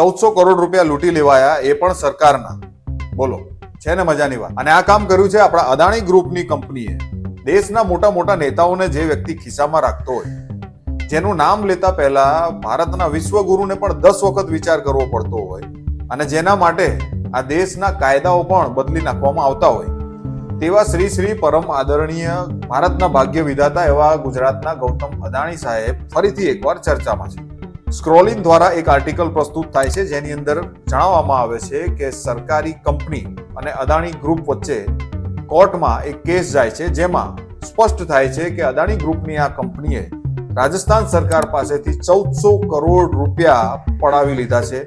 ચૌદસો કરોડ રૂપિયા લૂંટી લેવાયા એ પણ સરકારના. બોલો, છે ને મજાની વાત? અને આ કામ કર્યું છે આપણા અદાણી ગ્રુપની કંપનીએ. દેશના મોટા મોટા નેતાઓને જે વ્યક્તિ ખિસ્સામાં રાખતો હોય, જેનું નામ લેતા પહેલા ભારતના વિશ્વગુરુને પણ દસ વખત વિચાર કરવો પડતો હોય અને જેના માટે આ દેશના કાયદાઓ પણ બદલી નાખવામાં આવતા હોય, તેવા શ્રી શ્રી પરમ આદરણીય ભારતના ભાગ્ય વિધાતા એવા ગુજરાતના ગૌતમ અદાણી સાહેબ ફરીથી એકવાર ચર્ચામાં છે. સ્ક્રોલિંગ દ્વારા એક આર્ટિકલ પ્રસ્તુત થાય છે, જેની અંદર જણાવવામાં આવે છે કે સરકારી કંપની અને અદાણી ગ્રુપ વચ્ચે કોર્ટમાં એક કેસ જાય છે, જેમાં સ્પષ્ટ થાય છે કે અદાણી ગ્રુપની આ કંપનીએ રાજસ્થાન સરકાર પાસેથી ચૌદસો કરોડ રૂપિયા પડાવી લીધા છે.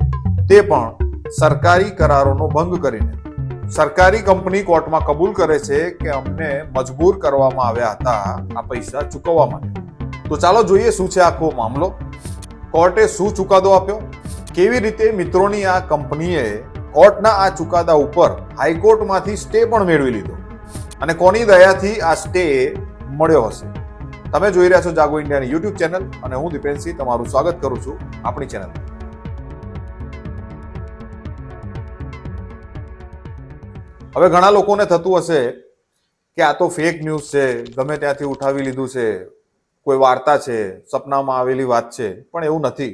તે પણ સરકારી કરારોનો ભંગ કરીને. સરકારી કંપની કોર્ટમાં કબૂલ કરે છે કે અમને મજબૂર કરવામાં આવ્યા હતા આ પૈસા ચૂકવવા માટે. તો ચાલો જોઈએ શું છે આખો મામલો. કોર્ટે શું ચુકાદો આપ્યો? કેવી રીતે મિત્રોની આ કંપનીએ કોર્ટના આ ચુકાદા ઉપર હાઈકોર્ટમાંથી સ્ટે પણ મેળવી લીધો? અને કોની દયાથી આ સ્ટે મળ્યો હશે? તમે જોઈ રહ્યા છો જાગો ઇન્ડિયાની યુટ્યુબ ચેનલ અને હું દીપેન્દ્રસિંહ તમારું સ્વાગત કરું છું આપણી ચેનલ હવે ઘણા લોકોને થતું હશે કે આ તો ફેક ન્યૂઝ છે, ગમે ત્યાંથી ઉઠાવી લીધું છે કોઈ વાર્તા છે, સપનામાં આવેલી વાત છે, પણ એવું નથી.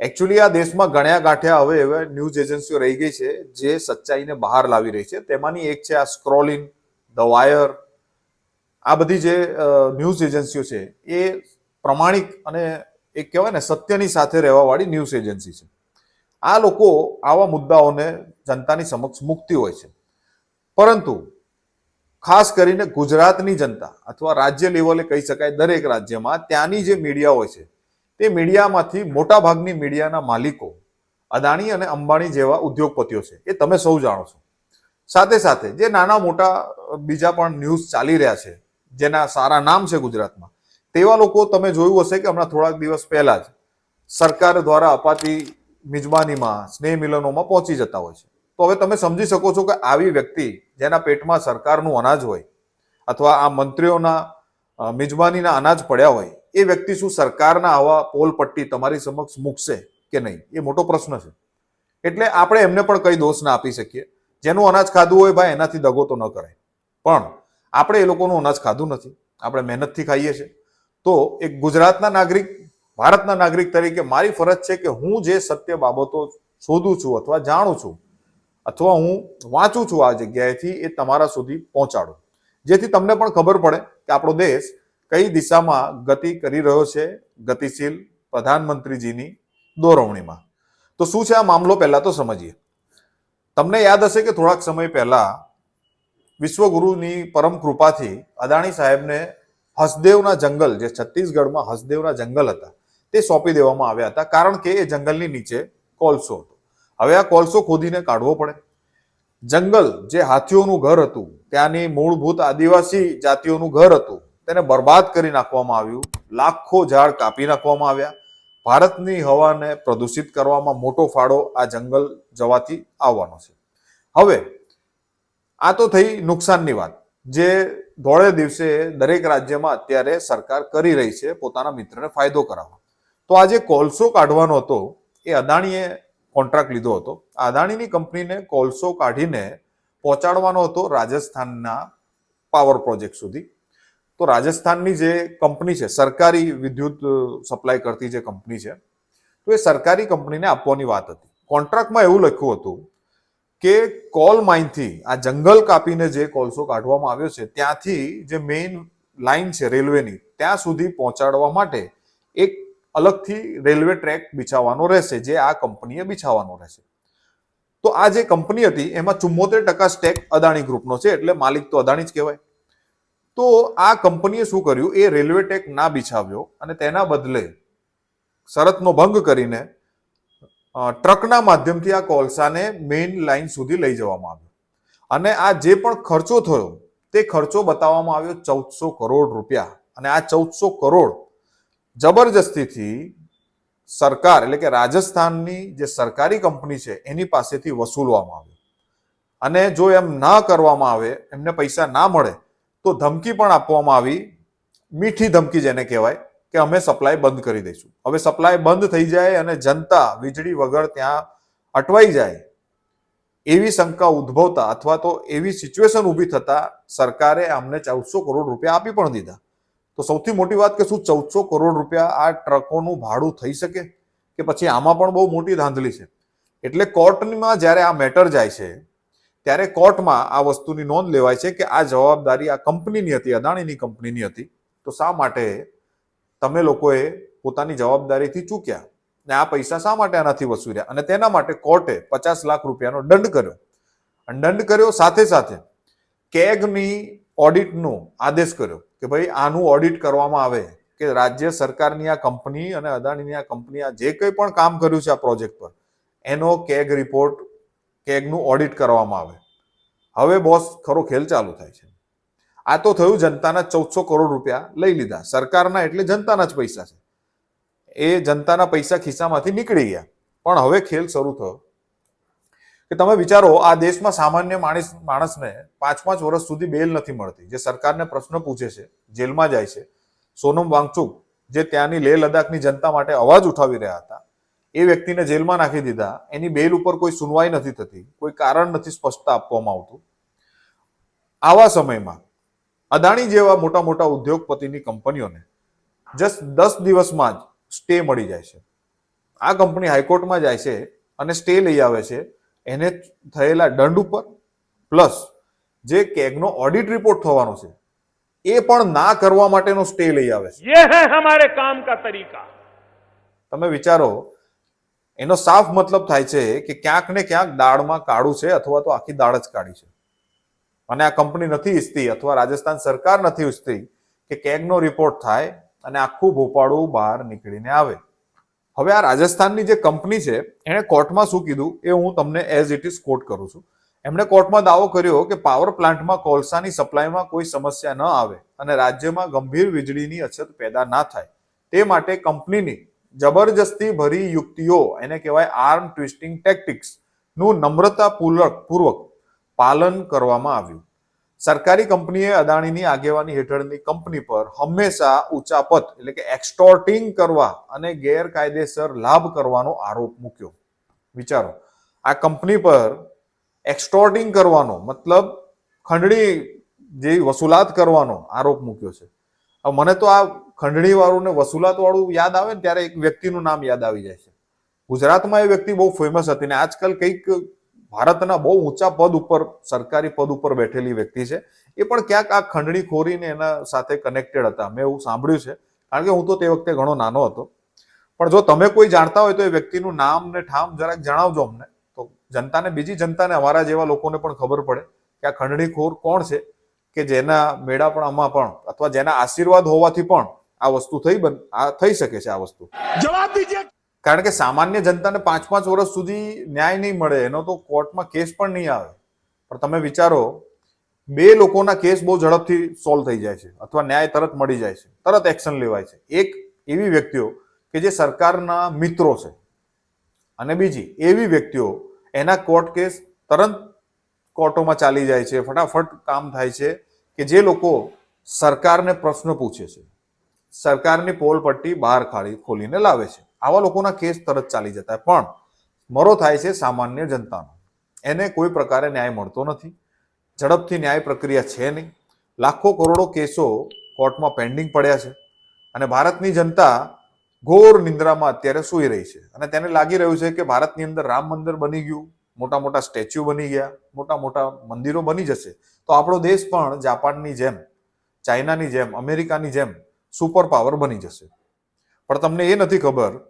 એકચ્યુઅલી આ દેશમાં ગણ્યા ગાંઠ્યા હવે એવા ન્યૂઝ એજન્સીઓ રહી ગઈ છે, જે સચ્ચાઈને બહાર લાવી રહી છે. તેમાંની એક છે આ સ્ક્રોલિંગ ધ વાયર આ બધી જે ન્યૂઝ એજન્સીઓ છે, એ પ્રમાણિક અને એક કહેવાય ને સત્યની સાથે રહેવાવાળી ન્યૂઝ એજન્સી છે. આ લોકો આવા મુદ્દાઓને જનતાની સમક્ષ મૂકતી હોય છે. પરંતુ ખાસ કરીને ગુજરાતની જનતા અથવા રાજ્ય લેવલે કહી શકાય દરેક રાજ્યમાં ત્યાંની જે મીડિયા હોય છે, તે મીડિયામાંથી મોટાભાગની મીડિયાના માલિકો અદાણી અને અંબાણી જેવા ઉદ્યોગપતિઓ છે, એ તમે સૌ જાણો છો. સાથે સાથે જે નાના મોટા બીજા પણ ન્યૂઝ ચાલી રહ્યા છે, જેના સારા નામ છે ગુજરાતમાં, તેવા લોકો તમે જોયું હશે કે હમણાં થોડાક દિવસ પહેલા જ સરકાર દ્વારા અપાતી મિજબાનીમાં સ્નેહ મિલનોમાં પહોંચી જતા હોય છે. તો હવે તમે સમજી શકો છો કે આવી વ્યક્તિ જેના પેટમાં સરકારનું અનાજ હોય અથવા આ મંત્રીઓના મિજબાનીના અનાજ પડ્યા હોય, એ વ્યક્તિ શું સરકારના આવા પોલ પટ્ટી તમારી સમક્ષ મૂકશે કે નહીં? એ મોટો પ્રશ્ન છે. એટલે આપણે એમને પણ કઈ દોષ ના આપી શકીએ. જેનું અનાજ ખાધું હોય ભાઈ, એનાથી દગો તો ન કરાય. પણ આપણે એ લોકોનું અનાજ ખાધું નથી. આપણે મહેનતથી ખાઈએ છીએ. તો એક ગુજરાતના નાગરિક, ભારતના નાગરિક તરીકે મારી ફરજ છે કે હું જે સત્ય બાબતો શોધું છું અથવા જાણું છું અથવા હું વાંચું છું આ જગ્યાએથી એ તમારા સુધી પહોંચાડું. જેથી તમને પણ ખબર પડે કે આપણો દેશ કઈ દિશામાં ગતિ કરી રહ્યો છે ગતિશીલ પ્રધાનમંત્રીજીની દોરવણીમાં. તો શું છે આ મામલો પહેલા તો સમજીએ. તમને યાદ હશે કે થોડાક સમય પહેલા વિશ્વગુરુની પરમ કૃપાથી અદાણી સાહેબને હસદેવના જંગલ, જે છત્તીસગઢમાં હસદેવના જંગલ હતા, તે સોંપી દેવામાં આવ્યા હતા. કારણ કે એ જંગલની નીચે કોલસો હતો. હવે આ કોલસો ખોદીને કાઢવો પડે. જંગલ જે હાથીઓનું ઘર હતું, ત્યાંની મૂળભૂત આદિવાસી જાતિઓનું ઘર હતું, તેને બરબાદ કરી નાખવામાં આવ્યું. લાખો ઝાડ કાપી નાખવામાં આવ્યા. ભારતની હવાને પ્રદૂષિત કરવામાં મોટો ફાળો આ જંગલ જવાથી આવવાનો છે. હવે, આ તો થઈ નુકસાનની વાત. જે ધોળે દિવસે દરેક રાજ્યમાં અત્યારે સરકાર કરી રહી છે પોતાના મિત્રને ફાયદો કરાવવા. તો આ જે કોલસો કાઢવાનો હતો, એ અદાણીએ કોન્ટ્રાક્ટ લીધો હતો. અદાણીની કંપનીને કોલસો કાઢીને પહોંચાડવાનો હતો રાજસ્થાનના પાવર પ્રોજેક્ટ સુધી. તો રાજસ્થાનની જે કંપની છે, સરકારી વિદ્યુત સપ્લાય કરતી જે કંપની છે, તો એ સરકારી કંપનીને આપવાની વાત હતી. કોન્ટ્રાક્ટમાં એવું લખ્યું હતું કે કોલ માઇનથી આ જંગલ કાપીને જે કોલસો કાઢવામાં આવ્યો છે, ત્યાંથી જે મેઇન લાઇન છે રેલવેની, ત્યાં સુધી પહોંચાડવા માટે એક અલગથી રેલવે ટ્રેક બિછાવવાનો રહેશે, જે આ કંપનીએ બિછાવવાનો રહેશે. તો આ જે કંપની હતી, એમાં ચુમ્મોતેર ટકા સ્ટેક અદાણી ગ્રુપનો છે, એટલે માલિક તો અદાણી જ કહેવાય. તો આ કંપનીએ શું કર્યું? એ રેલવે ટેક ના બિછાવ્યો અને તેના બદલે શરતનો ભંગ કરીને ટ્રકના માધ્યમથી આ કોલસાને મેઇન લાઇન સુધી લઈ જવામાં આવ્યો. અને આ જે પણ ખર્ચો થયો, તે ખર્ચો બતાવવામાં આવ્યો ચૌદસો કરોડ રૂપિયા. અને આ ચૌદસો કરોડ જબરજસ્તીથી સરકાર એટલે કે રાજસ્થાનની જે સરકારી કંપની છે, એની પાસેથી વસૂલવામાં આવે. અને જો એમ ના કરવામાં આવે, એમને પૈસા ના મળે, તો ધમકી પણ આપવામાં આવી. મીઠી ધમકી જેને કહેવાય, કે અમે સપ્લાય બંધ કરી દઈશું. હવે સપ્લાય બંધ થઈ જાય અને જનતા વીજળી વગર ત્યાં અટવાઈ જાય, એવી શંકા ઉદ્ભવતા અથવા તો એવી સિચ્યુએશન ઊભી થતા સરકારે અમને ચૌદસો કરોડ રૂપિયા આપી પણ દીધા. તો સૌથી મોટી વાત કે શું ચૌદસો કરોડ રૂપિયા આ ટ્રકોનું ભાડું થઈ શકે? કે પછી આમાં પણ બહુ મોટી ધાંધલી છે? એટલે કોર્ટમાં જ્યારે આ મેટર જાય છે, ત્યારે કોર્ટમાં આ વસ્તુની નોંધ લેવાય છે કે આ જવાબદારી આ કંપનીની હતી, અદાણીની કંપનીની હતી. તો શા માટે તમે લોકોએ પોતાની જવાબદારીથી ચૂક્યા? ને આ પૈસા શા માટે આનાથી વસૂલ્યા અને તેના માટે કોર્ટે પચાસ લાખ રૂપિયાનો દંડ કર્યો. અને દંડ કર્યો સાથે સાથે કેગની ઓડિટનો આદેશ કર્યો કે ભાઈ આનું ઓડિટ કરવામાં આવે કે રાજ્ય સરકારની આ કંપની અને અદાણીની આ કંપની આ જે કંઈ પણ કામ કર્યું છે આ પ્રોજેક્ટ પર, એનો કેગ રિપોર્ટ, કેગનું ઓડિટ કરવામાં આવે. હવે બોસ ખરો ખેલ ચાલુ થાય છે. આ તો થયું જનતાના ચૌદસો કરોડ રૂપિયા લઈ લીધા. સરકારના એટલે જનતાના જ પૈસા છે. એ જનતાના પૈસા ખિસ્સામાંથી નીકળી ગયા. પણ હવે ખેલ શરૂ થયો. કે તમે વિચારો, આ દેશમાં સામાન્ય માણસ, માણસને પાંચ પાંચ વર્ષ સુધી બેલ નથી મળતી. જે સરકારને પ્રશ્ન પૂછે છે, જેલમાં જાય છે, સોનમ વાંગચુક, જે ત્યાંની લેહ લદ્દાખની જનતા માટે અવાજ ઉઠાવી રહ્યા હતા, એ વ્યક્તિને જેલમાં નાખી દીધા. એની બેલ ઉપર કોઈ સુનવાઈ નથી થતી, કોઈ કારણ નથી સ્પષ્ટતા આપવામાં આવતું. આવા સમયમાં અદાણી જેવા મોટા મોટા ઉદ્યોગપતિની કંપનીઓને જસ્ટ દસ દિવસમાં જ સ્ટે મળી જાય છે. આ કંપની હાઈકોર્ટમાં જાય છે અને સ્ટે લઈ આવે છે. એને થયેલા દંડ ઉપર પ્લસ જે કેગનો ઓડિટ રિપોર્ટ થવાનો છે એ પણ ના કરવા માટેનો સ્ટે લઈ આવે છે. યે હે હમારે કામ કા તરીકા તમે વિચારો એનો સાફ મતલબ થાય છે કે ક્યાંક ને ક્યાંક દાળમાં કાળું છે અથવા તો આખી દાળ જ કાઢી છે. અને આ કંપની નથી ઈચ્છતી અથવા રાજસ્થાન સરકાર નથી ઈચ્છતી કે કેગનો રિપોર્ટ થાય અને આખું ભોપાળું બહાર નીકળીને આવે. હવે આ રાજસ્થાનની જે કંપની છે, એણે કોર્ટમાં શું કીધું એ હું તમને એઝ ઇટ ઇઝ કોટ કરું છું. એમણે કોર્ટમાં દાવો કર્યો કે પાવર પ્લાન્ટમાં કોલસાની સપ્લાયમાં કોઈ સમસ્યા ન આવે અને રાજ્યમાં ગંભીર વીજળીની અછત પેદા ના થાય. તે માટે કંપનીની જબરજસ્તી ભરી યુક્તિઓ, એને કહેવાય આર્મ ટ્વિસ્ટિંગ ટેક્ટિક્સનું નમ્રતા પૂર્વક પાલન કરવામાં આવ્યું. સરકારી કંપનીએ અદાણીની આગેવાની હેઠળની કંપની પર હંમેશા ઊંચાપત એટલે કે એક્સટોર્ટિંગ કરવા અને ગેરકાયદેસર લાભ કરવાનો આરોપ મૂક્યો. વિચારો, આ કંપની પર એક્સટોર્ટિંગ કરવાનો મતલબ ખંડણી જેવી વસૂલાત કરવાનો આરોપ મૂક્યો છે. મને તો આ ખંડણી વાળું ને વસૂલાત વાળું યાદ આવે ને ત્યારે એક વ્યક્તિનું નામ યાદ આવી જાય છે. ગુજરાતમાં એ વ્યક્તિ બહુ ફેમસ હતી ને આજકાલ કંઈક ભારતના બહુ ઊંચા પદ ઉપર, સરકારી પદ ઉપર બેઠેલી વ્યક્તિ છે. એ પણ ક્યાંક આ ખંડણીખોરીને એના સાથે કનેક્ટેડ હતા. મેં એવું સાંભળ્યું છે. કારણ કે હું તો તે વખતે ઘણો નાનો હતો. પણ જો તમે કોઈ જાણતા હોય તો એ વ્યક્તિનું નામ ને ઠામ જરાક જણાવજો અમને. તો જનતાને, બીજી જનતાને અમારા જેવા લોકોને પણ ખબર પડે કે આ ખંડણીખોર કોણ છે કે જેના મેળાપણામાં પણ અથવા જેના આશીર્વાદ હોવાથી પણ આ વસ્તુ થઈ બન, આ થઈ શકે છે આ વસ્તુ. જવાબ દીજે! કારણ કે સામાન્ય જનતાને પાંચ પાંચ વર્ષ સુધી ન્યાય નહીં મળે, એનો તો કોર્ટમાં કેસ પણ નહીં આવે. પણ તમે વિચારો, બે લોકોના કેસ બહુ ઝડપથી સોલ્વ થઈ જાય છે, અથવા ન્યાય તરત મળી જાય છે, તરત એક્શન લેવાય છે. એક એવી વ્યક્તિઓ કે જે સરકારના મિત્રો છે. અને બીજી એવી વ્યક્તિઓ, એના કોર્ટ કેસ તરત કોર્ટોમાં ચાલી જાય છે, ફટાફટ કામ થાય છે, કે જે લોકો સરકારને પ્રશ્ન પૂછે છે. સરકારની પોલ પટ્ટી બહાર ખાડી ખોલીને લાવે છે. આવા લોકોના કેસ તરત ચાલી જતા. પણ મરો થાય છે સામાન્ય જનતાનો. એને કોઈ પ્રકારે ન્યાય મળતો નથી. ઝડપથી ન્યાય પ્રક્રિયા છે નહીં. લાખો કરોડો કેસો કોર્ટમાં પેન્ડિંગ પડ્યા છે. અને ભારતની જનતા ઘોર નિંદ્રામાં અત્યારે સૂઈ રહી છે. અને તેને લાગી રહ્યું છે કે ભારતની અંદર રામ મંદિર બની ગયું. મોટા મોટા સ્ટેચ્યુ બની ગયા. મોટા મોટા મંદિરો બની જશે. તો આપણો દેશ પણ જાપાનની જેમ, ચાઇનાની જેમ, અમેરિકાની જેમ સુપર પાવર બની જશે. પણ તમને એ નથી ખબર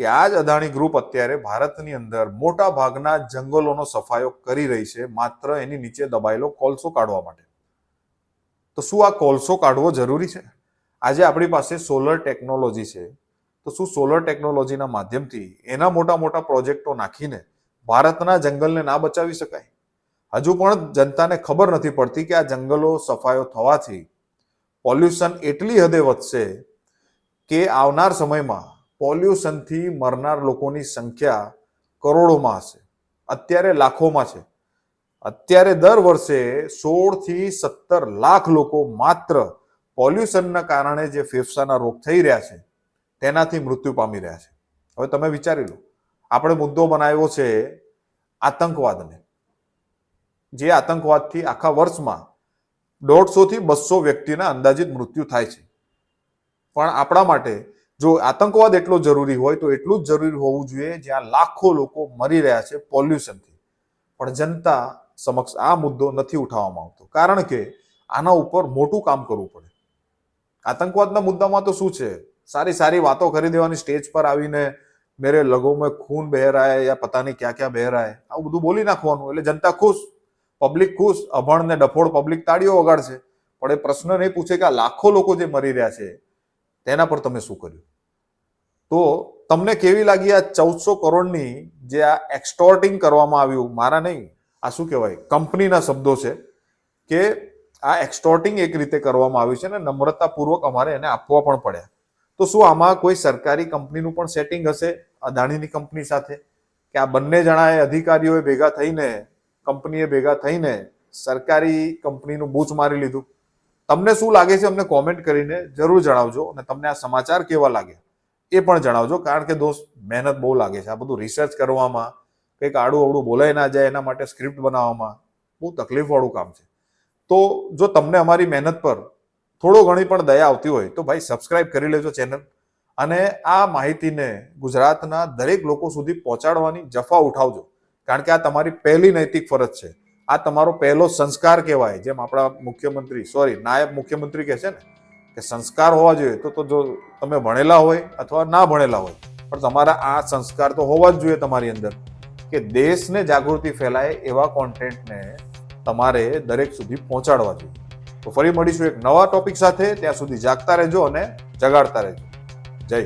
કે આ જ અદાણી ગ્રુપ અત્યારે ભારતની અંદર મોટા ભાગના જંગલોનો સફાયો કરી રહી છે, માત્ર એની નીચે દબાયેલો કોલસો કાઢવા માટે. તો શું આ કોલસો કાઢવો જરૂરી છે? આજે આપણી પાસે સોલર ટેકનોલોજી છે. તો શું સોલર ટેકનોલોજીના માધ્યમથી એના મોટા મોટા પ્રોજેક્ટો નાખીને ભારતના જંગલને ના બચાવી શકાય? હજુ પણ જનતાને ખબર નથી પડતી કે આ જંગલો સફાયો થવાથી પોલ્યુશન એટલી હદે વધશે કે આવનાર સમયમાં પોલ્યુશનથી મરનાર લોકોની સંખ્યા કરોડોમાં હશે. અત્યારે લાખોમાં છે. અત્યારે દર વર્ષે સોળથી સત્તર લાખ લોકો માત્ર પોલ્યુશનના કારણે જે ફેફસાના રોગ થઈ રહ્યા છે, તેનાથી મૃત્યુ પામી રહ્યા છે. હવે તમે વિચારી લો, આપણે મુદ્દો બનાવ્યો છે આતંકવાદને. જે આતંકવાદથી આખા વર્ષમાં દોઢસોથી બસો વ્યક્તિના અંદાજિત મૃત્યુ થાય છે. પણ આપણા માટે જો આતંકવાદ એટલો જરૂરી હોય તો એટલું જ જરૂરી હોવું જોઈએ જ્યાં લાખો લોકો મરી રહ્યા છે પોલ્યુશનથી. પણ જનતા સમક્ષ આ મુદ્દો નથી ઉઠાવવામાં આવતો. કારણ કે આના ઉપર મોટું કામ કરવું પડે. આતંકવાદના મુદ્દામાં તો શું છે? સારી સારી વાતો કરી દેવાની સ્ટેજ પર આવીને મેરે લગો મેં ખૂન બહે રહા યા પતા નહીં ક્યાં ક્યાં બહે રહા આવું બધું બોલી નાખવાનું એટલે જનતા ખુશ, પબ્લિક ખુશ અભણ ને ડફોડ પબ્લિક તાળીઓ વગાડશે. પણ એ પ્રશ્ન નહીં પૂછે કે આ લાખો લોકો જે મરી રહ્યા છે તેના પર તમે શું કર્યું? તો તમને કેવી લાગી આ ચૌદસો કરોડની જે આ એક્સટોર્ટિંગ કરવામાં આવ્યું? મારા નહીં, આ શું કહેવાય? કંપનીના શબ્દો છે કે આ એક્સટોર્ટિંગ એક રીતે કરવામાં આવ્યું છે ને નમ્રતાપૂર્વક અમારે એને આપવા પણ પડ્યા. તો શું આમાં કોઈ સરકારી કંપનીનું પણ સેટિંગ હશે? અદાણીની કંપની સાથે? કે આ બંને જણાએ અધિકારીઓએ ભેગા થઈને, કંપનીએ ભેગા થઈને સરકારી કંપનીનું બૂચ મારી લીધું? તમને શું લાગે છે અમને કોમેન્ટ કરીને જરૂર જણાવજો અને તમને આ સમાચાર કેવા લાગ્યા એ પણ જણાવજો, કારણ કે દોસ્ત, મહેનત બહુ લાગે છે. આ બધું રિસર્ચ કરવામાં, કંઈક આડું અવડું બોલાય ના જાય એના માટે સ્ક્રિપ્ટ બનાવવામાં, બહુ તકલીફવાળું કામ છે. તો જો તમને અમારી મહેનત પર થોડો ઘણી પણ દયા આવતી હોય, તો ભાઈ સબસ્ક્રાઇબ કરી લેજો ચેનલ અને આ માહિતીને ગુજરાતના દરેક લોકો સુધી પહોંચાડવાની જફા ઉઠાવજો. કારણ કે આ તમારી પહેલી નૈતિક ફરજ છે. આ તમારો પહેલો સંસ્કાર કહેવાય. જેમ આપણા મુખ્યમંત્રી સોરી નાયબ મુખ્યમંત્રી કહે છે ને, કે સંસ્કાર હોવા જોઈએ તો તો જો તમે ભણેલા હોય અથવા ના ભણેલા હોય, પણ તમારા આ સંસ્કાર તો હોવા જ જોઈએ તમારી અંદર, કે દેશને જાગૃતિ ફેલાય એવા કોન્ટેન્ટને તમારે દરેક સુધી પહોંચાડવા જોઈએ. તો ફરી મળીશું એક નવા ટોપિક સાથે, ત્યાં સુધી જાગતા રહેજો અને જગાડતા રહેજો. જય.